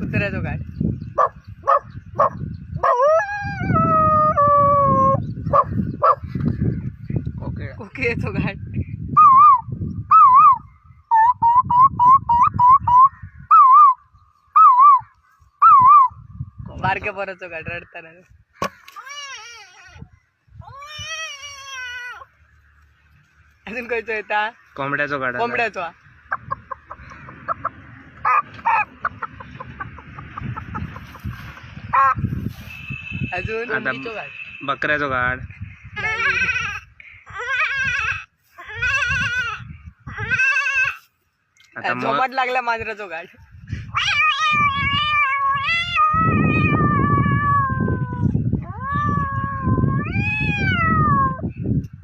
कुत्र्याचो गाड. ओके. कोकिळेचो गाड. बारक्या पोराचो गाड रडताना. अजून खंयचो येता कोंबड्याचो गाडा कोंबड्याचो. हा. अजून आता कोंबडीचो गाड बकऱ्याचो गाड आता मग जोमाट लागला मांजराचो गाड